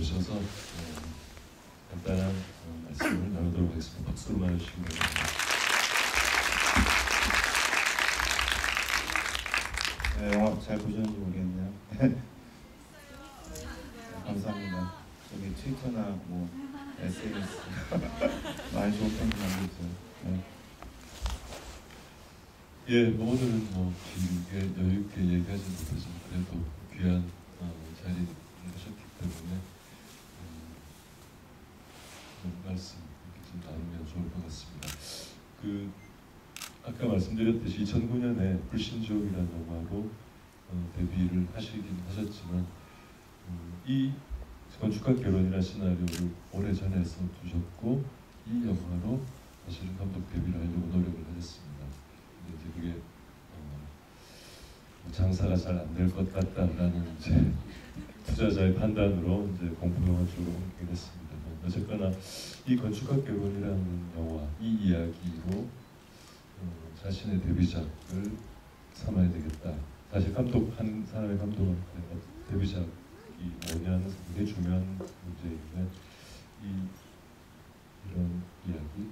모셔서 어, 간단한 어, 말씀을 나누도록 하겠습니다. 박수로 맞아주시기 바랍니다. 네, 영화 잘 보셨는지 모르겠네요. 네, 감사합니다. 저기 트위터나 뭐 SNS 많이 좋은 평 남겨주세요. 네. 예, 뭐 오늘은 뭐 길게 여유 있게 얘기하지 못하지만 그래도 귀한 어, 자리를 하셨기 때문에 음, 좀 말씀 좀 나누면 좋을 것 같습니다. 그 아까 말씀드렸듯이 2009년에 불신족이라는 영화로 어, 데뷔를 하시긴 하셨지만 음, 이 건축학 결혼이라는 시나리오를 오래 전에 써두셨고 이 영화로 사실은 감독 데뷔를 하려고 노력을 하셨습니다. 근데 이제 그게 어, 장사가 잘 안 될 것 같다라는 이제 투자자의 판단으로 이제 공포 영화 쪽으로 옮기게 됐습니다만 어쨌거나 이 건축학 결혼이라는 영화 이 이야기로 어, 자신의 데뷔작을 삼아야 되겠다. 사실 감독 한 사람의 감독은 데뷔작이 뭐냐는 굉장히 중요한 문제인데 이 이런 이야기,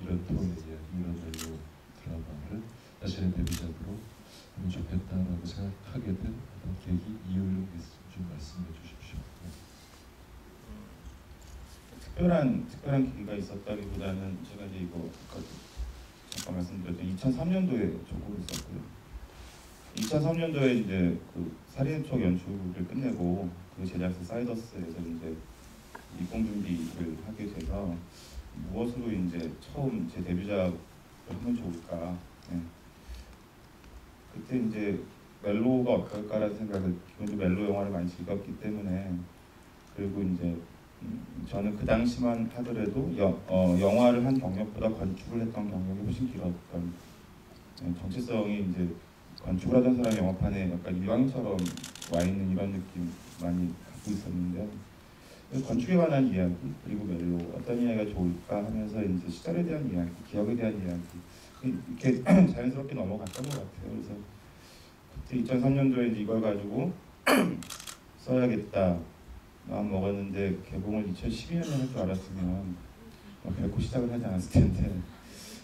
이런 톤의 이야기, 이런 멜로 드라마를 자신의 데뷔작으로 하면 좋겠다라고 생각하게 된 어떤 계기, 이유를 좀 말씀해 주십시오. 네. 특별한 특별한 계기가 있었다기보다는 제가 이제 이거 아까 잠깐 말씀드렸던 2003년도에 조고를 썼고요. 2003년도에 이제 그 추억 연출을 끝내고 그 제작사 사이더스에서 이제 입공 준비를 하게 돼서 무엇으로 이제 처음 제 데뷔작을 하면 좋을까. 예. 그때 이제 멜로가 어떨까라는 생각을 기본적으로 멜로 영화를 많이 즐겼기 때문에 그리고 이제 음, 저는 그 당시만 하더라도 여, 어, 영화를 한 경력보다 건축을 했던 경력이 훨씬 길었던 예, 정체성이 이제 건축을 하던 사람이 영화판에 약간 이왕처럼 와 있는 이런 느낌 많이 갖고 있었는데 건축에 관한 이야기 그리고 멜로 어떤 이야기가 좋을까 하면서 이제 시절에 대한 이야기, 기억에 대한 이야기 이렇게 자연스럽게 넘어갔던 것 같아요. 그래서 그때 2003년도에 이걸 가지고 써야겠다 마음 먹었는데 개봉을 2012년에 할 줄 알았으면 뭐 결코 시작을 하지 않았을 텐데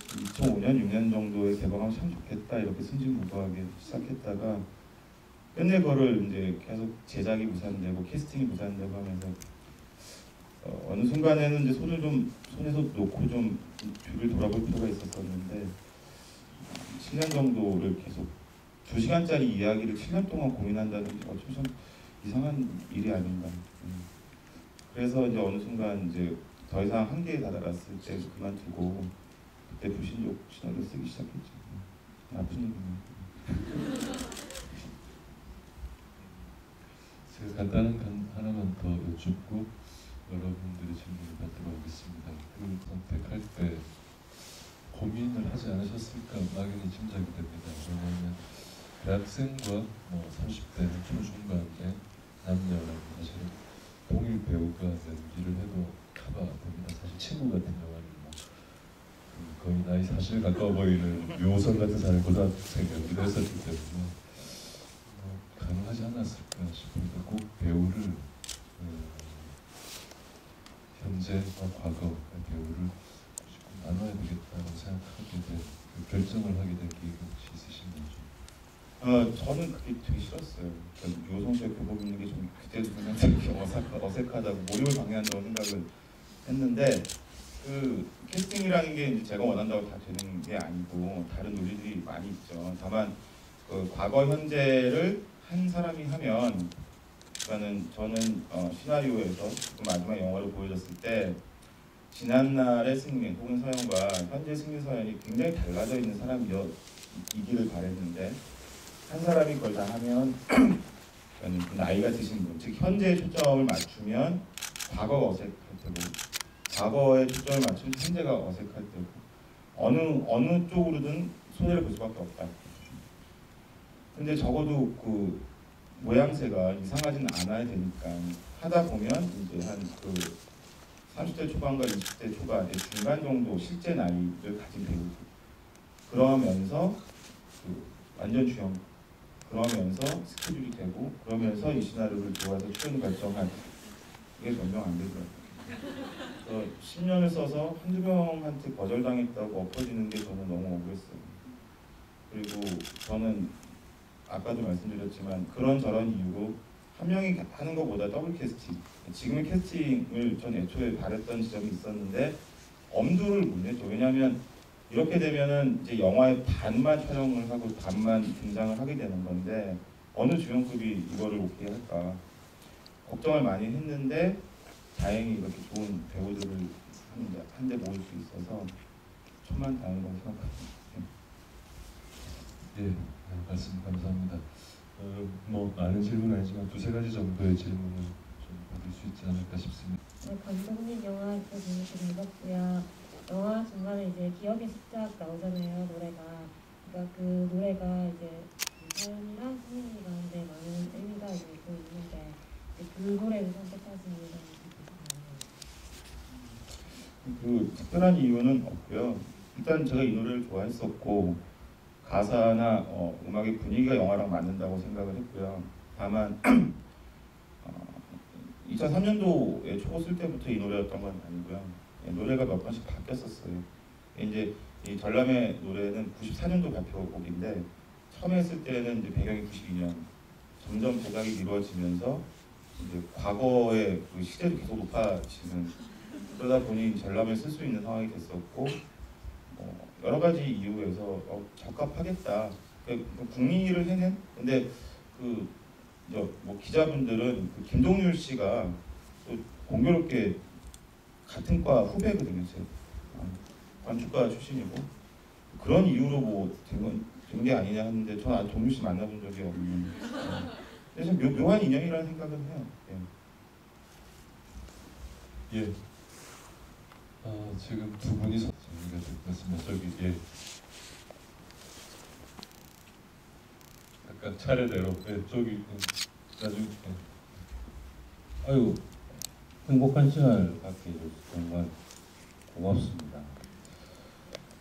2005년 6년 정도에 개봉하면 참 좋겠다 이렇게 순진무구하게 시작했다가 끝내 거를 이제 계속 제작이 무산되고 캐스팅이 무산되고 하면서 어, 어느 순간에는 이제 손을 좀 손에서 놓고 좀 뒤를 돌아볼 필요가 있었었는데 7년 정도를 계속 2시간짜리 이야기를 7년 동안 고민한다는 게 어쩜 참 이상한 일이 아닌가. 음. 그래서 이제 어느 순간 이제 더 이상 한계에 다다랐을 때 그만두고 그때 불신족 신화를 쓰기 시작했죠. 음. 아픈 얘기네요. 제가 간단한 간 하나만 더 여쭙고 여러분들의 질문을 받도록 하겠습니다. 그 선택할 때 고민을 하지 않으셨을까 막연히 짐작이 됩니다. 왜냐하면 대학생과 뭐 30대 초중반의 남녀라는 사실은 동일 배우가 연기를 해도 커버됩니다. 사실 친구 같은 영화는 뭐그 거의 나이 사실 가까워 보이는 묘선 같은 사람이 고등학생 연기를 했었기 때문에 뭐 가능하지 않았을까 싶은데 꼭 배우를 음, 현재와 과거의 배우를 나눠야 되겠다고 생각하게 된그 결정을 하게 된 계기가? 어, 저는 그게 되게 싫었어요. 요성 씨가 교복 입는 게 좀 그때도 그냥 되게 어색, 어색하다고 몰입을 방해한다고 생각을 했는데 그 캐스팅이라는 게 이제 제가 원한다고 다 되는 게 아니고 다른 논리들이 많이 있죠. 다만 그 과거 현재를 한 사람이 하면 그러니까는 저는 어, 시나리오에서 그 마지막 영화를 보여줬을 때 지난날의 승민 혹은 서연과 현재 승민 서연이 굉장히 달라져 있는 사람이기를 바랬는데 한 사람이 그걸 다 하면 그 나이가 드신 분, 즉 현재에 초점을 맞추면 과거가 어색할 테고 과거에 초점을 맞추면 현재가 어색할 테고 어느 어느 쪽으로든 손해를 볼 수밖에 없다. 근데 적어도 그 모양새가 이상하진 않아야 되니까 하다 보면 이제 한 그 30대 초반과 20대 초반의 중간 정도 실제 나이를 가진 배우 그러면서 그 완전 주형 그러면서 스케줄이 되고 그러면서 이 시나리오를 좋아해서 출연 결정한 그게 몇명안 되더라고요. 그래서 10년을 써서 한두 명한테 거절당했다고 엎어지는 게 저는 너무 억울했어요. 그리고 저는 아까도 말씀드렸지만 그런 저런 이유로 한 명이 하는 것보다 더블 캐스팅 지금의 캐스팅을 전 애초에 바랬던 지점이 있었는데 엄두를 못 냈죠. 왜냐하면 이렇게 되면은 이제 영화의 반만 촬영을 하고 반만 등장을 하게 되는 건데 어느 주연급이 이거를 오케이 할까 걱정을 많이 했는데 다행히 이렇게 좋은 배우들을 한데 한데 모을 수 있어서 천만 다행이라고 생각합니다. 예, 네, 말씀 감사합니다. 어, 뭐 많은 질문은 아니지만 두세 가지 정도의 질문을 좀 받을 수 있지 않을까 싶습니다. 네, 감독님 영화 또 재밌게 즐겁고요. 영화 중간에 이제 기억의 습작 나오잖아요 노래가. 그러니까 그 노래가 이제 이사연이랑 승민이 가운데 많은 의미가 또 있는데 그 노래를 선택하신 그 특별한 이유는 없고요. 일단 제가 이 노래를 좋아했었고 가사나 어, 음악의 분위기가 영화랑 맞는다고 생각을 했고요. 다만 어, 2003년도에 초쓸 때부터 이 노래였던 건 아니고요. 예, 노래가 몇 번씩 바뀌었었어요. 이제 이 전람의 노래는 94년도 발표곡인데 처음에 했을 때는 이제 배경이 92년 점점 제작이 이루어지면서 이제 과거의 그 시대도 계속 높아지는 그러다 보니 전람을 쓸 수 있는 상황이 됐었고 어, 여러 가지 이유에서 어, 적합하겠다. 그 국리를 해낸 근데 그 뭐 기자분들은 그 김동률 씨가 또 공교롭게 같은 과 후배거든요. 제 어, 건축가 출신이고 그런 이유로 뭐된게 아니냐 하는데 저는 아직 동률 씨 만나본 적이 없는. 어, 그래서 묘, 묘한 인연이라는 생각은 해요. 예. 예. 어, 지금 두 분이서 정리가 같습니다. 저기 예. 약간 차례대로 예, 저기 예, 나중에 예. 아유 행복한 시간을 갖게 해줘서 정말 고맙습니다.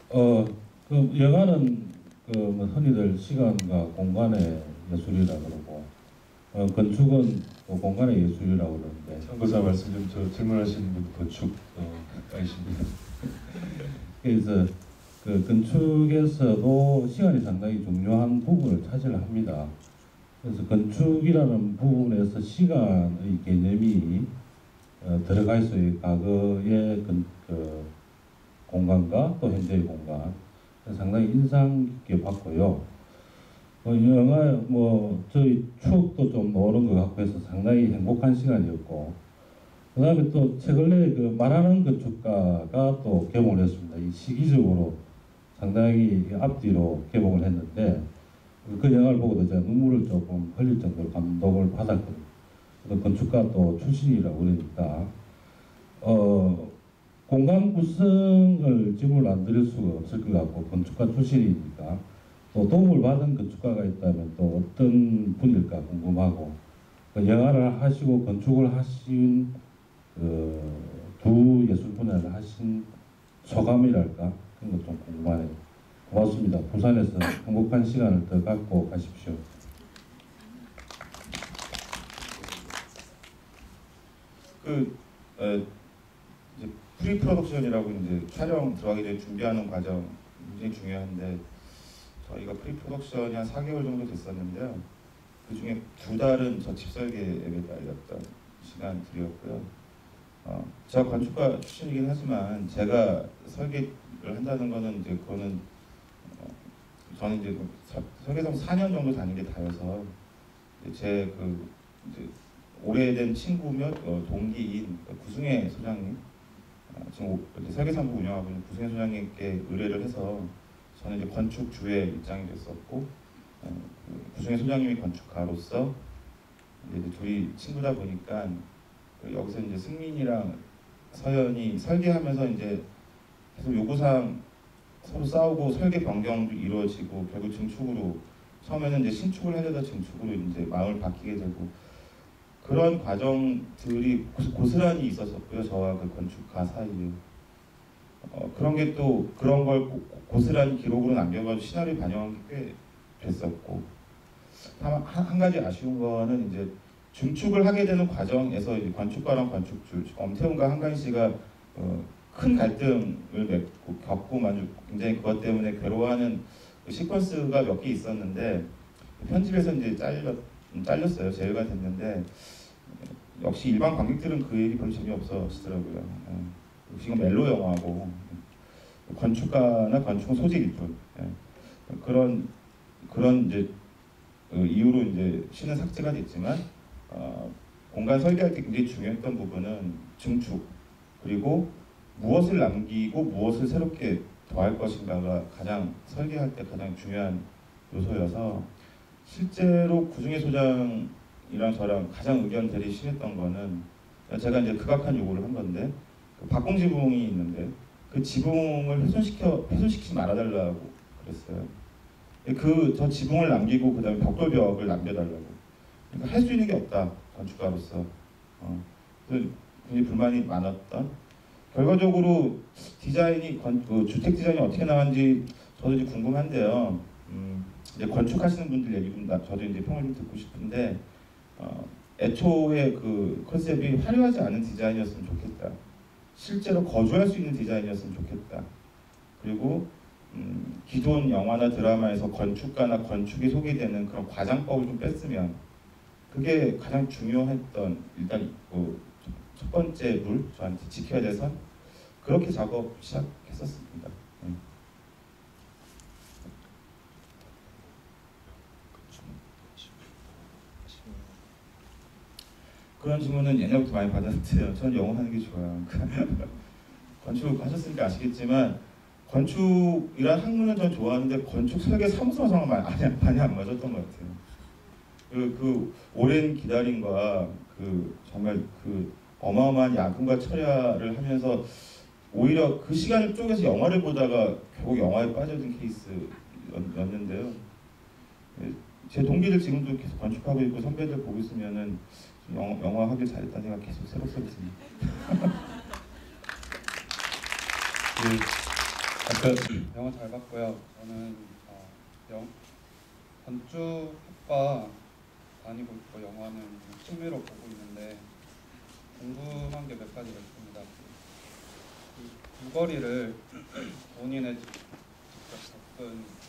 어, 그 영화는 그 뭐 흔히들 시간과 공간의 예술이라 그러고 어, 건축은 또 공간의 예술이라고 그러는데 참고자 말씀 좀 저 질문하시는 분 건축 어, 아이십니다. 그래서 그 건축에서도 시간이 상당히 중요한 부분을 차지를 합니다. 그래서 건축이라는 부분에서 시간의 개념이 어, 들어가 있어요. 과거의 건, 그 공간과 또 현재의 공간 상당히 인상 깊게 봤고요. 어, 영화 뭐 저희 추억도 좀 나오는 것 같고 해서 상당히 행복한 시간이었고 그 다음에 또 최근에 그 말하는 건축가가 또 개봉을 했습니다. 이 시기적으로 상당히 앞뒤로 개봉을 했는데 그 영화를 보고도 제가 눈물을 조금 흘릴 정도로 감동을 받았거든요. 또 건축가 또 출신이라고 그러니까 어 공간 구성을 질문을 안 드릴 수가 없을 것 같고 건축가 출신이니까 또 도움을 받은 건축가가 있다면 또 어떤 분일까 궁금하고 그 영화를 하시고 건축을 하신 그 두 예술 분야를 하신 소감이랄까 그런 것 좀 궁금하네요. 고맙습니다. 부산에서 행복한 시간을 더 갖고 가십시오. 그 에, 이제 프리 프로덕션이라고 이제 촬영 들어가기 전에 준비하는 과정 굉장히 중요한데 저희가 프리 프로덕션이 한 4개월 정도 됐었는데요. 그 중에 두 달은 저 집설계에 달렸던 시간들이었고요. 어, 제가 건축가 출신이긴 하지만 제가 설계를 한다는 거는 이제 그거는 어, 저는 이제 그 서- 설계성 4년 정도 다닌 게 다여서 제 그 이제 오래된 친구며 어, 동기인 구승혜 소장님 어, 지금 설계사무 운영하고 있는 구승혜 소장님께 의뢰를 해서 저는 이제 건축주의 입장이 됐었고 어, 그 구승혜 소장님이 건축가로서 이제 둘이 친구다 보니까 그 여기서 이제 승민이랑 서연이 설계하면서 이제 계속 요구사항 서로 싸우고 설계 변경도 이루어지고 결국 증축으로 처음에는 이제 신축을 하려다 증축으로 이제 마음을 바뀌게 되고 그런 과정들이 고- 고스란히 있었었고요 저와 그 건축가 사이에. 어, 그런 게 또 그런 걸 고- 고스란히 기록으로 남겨가지고 시나리오 반영한 게 꽤 됐었고. 다만 한, 한 가지 아쉬운 거는 이제 중축을 하게 되는 과정에서 이제 건축가랑 건축주 엄태웅과 한가인 씨가 어, 큰 갈등을 맺고 겪고 만주 굉장히 그것 때문에 괴로워하는 그 시퀀스가 몇 개 있었는데 편집에서 이제 잘렸 잘렸어요 제외가 됐는데 역시 일반 관객들은 그 얘기 별로 재미없으시더라고요. 예. 지금 멜로 영화고 건축가나 건축 소질일 뿐 예. 그런 그런 이제 그 이후로 이제 시는 삭제가 됐지만 어, 공간 설계할 때 굉장히 중요했던 부분은 증축 그리고 무엇을 남기고 무엇을 새롭게 더할 것인가가 가장 설계할 때 가장 중요한 요소여서 실제로 구중의 소장이랑 저랑 가장 의견 대리 심했던 거는 제가 이제 극악한 요구를 한 건데 그 박공 지붕이 있는데 그 지붕을 훼손시켜 훼손시키지 말아달라고 그랬어요. 그 저 지붕을 남기고 그다음에 벽돌벽을 남겨달라고. 그러니까 할 수 있는 게 없다 건축가로서. 어. 굉장히 불만이 많았던. 결과적으로 디자인이 건, 그 주택 디자인이 어떻게 나왔는지 저도 이제 궁금한데요. 음, 이제 건축하시는 분들 얘기 좀 나, 저도 이제 평을 좀 듣고 싶은데 어, 애초에 그 컨셉이 화려하지 않은 디자인이었으면 좋겠다. 실제로 거주할 수 있는 디자인이었으면 좋겠다. 그리고 음, 기존 영화나 드라마에서 건축가나 건축이 소개되는 그런 과장법을 좀 뺐으면 그게 가장 중요했던 일단 그, 첫 번째 룰 저한테 지켜야 돼서 그렇게 작업 시작했었습니다. 네. 그런 질문은 옛날부터 많이 받았는데요. 저는 영어 하는 게 좋아요. 건축 하셨으니까 아시겠지만 건축이란 학문은 전 좋아하는데 건축 설계 사무소랑 많이, 많이, 안 맞았던 것 같아요. 그, 그 오랜 기다림과 그 정말 그 어마어마한 야근과 철야를 하면서 오히려 그 시간을 쪼개서 영화를 보다가 결국 영화에 빠져든 케이스였는데요. 제 동기들 지금도 계속 건축하고 있고 선배들 보고 있으면은 영화, 영화 하길 잘했다는 생각 계속 새록새록습니다. 그 아까 영어 잘 봤고요. 저는 어, 영 건축학과 다니고 있고 영화는 취미로 보고 있는데 궁금한 게 몇 가지가 있습니다. 이 줄거리를 본인의 직- 직접 겪은 이-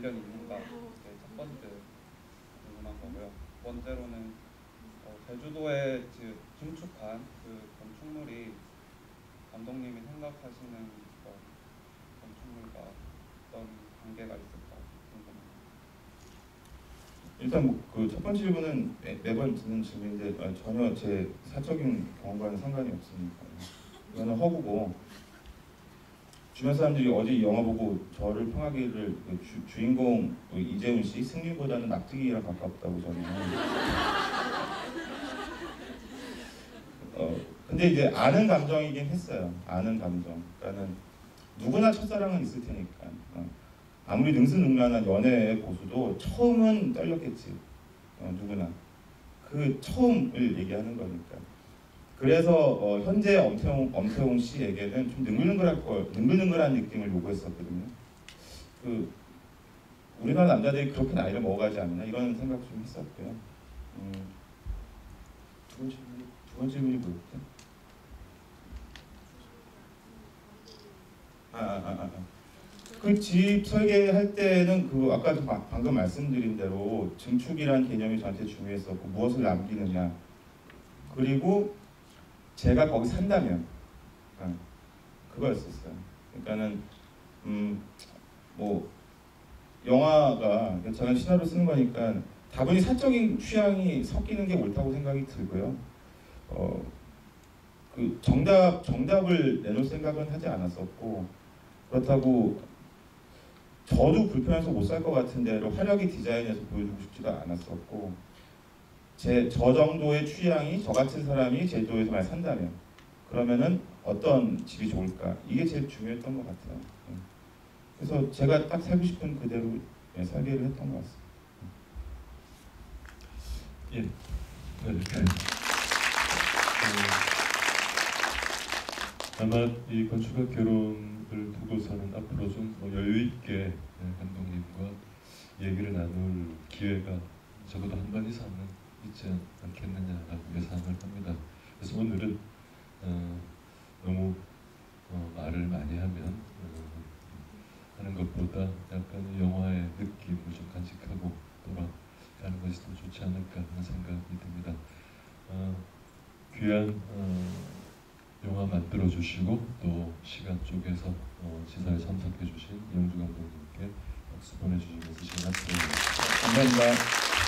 관련이 있는가 그게 첫 번째 궁금한 거고요. 두 번째로는 어, 제주도에 지- 증축한 그 건축물이 감독님이 생각하시는 어, 건축물과 어떤 관계가 있을까 궁금합니다. 일단 뭐그첫 번째 질문은 매, 매번 듣는 질문인데 아, 전혀 제 사적인 경험과는 상관이 없습니다. 이거는 허구고 주변 사람들이 어제 이 영화 보고 저를 평하기를 그 주, 주인공 그 이재훈 씨 승리보다는 납득이랑 가깝다고 저는. 어 근데 이제 아는 감정이긴 했어요. 아는 감정. 그러니까는 누구나 첫사랑은 있을 테니까. 어. 아무리 능수능란한 연애의 고수도 처음은 떨렸겠지. 어, 누구나. 그 처음을 얘기하는 거니까. 그래서 어, 현재 엄태웅, 엄태웅 씨에게는 좀 능글능글할 걸, 능글능글한 느낌을 요구했었거든요. 그 우리나라 남자들이 그렇게 나이를 먹어가지 않나 이런 생각 좀 했었고요. 음, 두 번째 질문이 두 번째 질문이 뭐였죠? 아, 아, 아, 아. 그집 설계할 때는 그 아까 방금 말씀드린 대로 증축이라는 개념이 저한테 중요했었고 무엇을 남기느냐 그리고 제가 거기 산다면 어, 그거였었어요. 그러니까는 음 뭐 영화가 제가 시나리오 쓰는 거니까 다분히 사적인 취향이 섞이는 게 옳다고 생각이 들고요. 어, 그 정답 정답을 내놓을 생각은 하지 않았었고 그렇다고 저도 불편해서 못 살 것 같은 데를 화려하게 디자인해서 보여주고 싶지도 않았었고 제 저 정도의 취향이 저 같은 사람이 제주도에서 많이 산다면 그러면은 어떤 집이 좋을까 이게 제일 중요했던 것 같아요. 예. 그래서 제가 딱 살고 싶은 그대로 예, 설계를 했던 것 같습니다. 예. 네. 그, 아마 이 건축학 결혼을 두고서는 앞으로 좀뭐 여유 있게 네, 감독님과 얘기를 나눌 기회가 적어도 한 번 이상은 있지 않겠느냐라고 예상을 합니다. 그래서 오늘은 어, 너무 어, 말을 많이 하면 어, 하는 것보다 약간 영화의 느낌을 좀 간직하고 돌아가는 것이 더 좋지 않을까 하는 생각이 듭니다. 어, 귀한 어, 영화 만들어 주시고 또 시간 쪽에서 어, 시사에 참석해 주신 이영주 감독님께 박수 보내주시면서 시간 마치겠습니다. 감사합니다.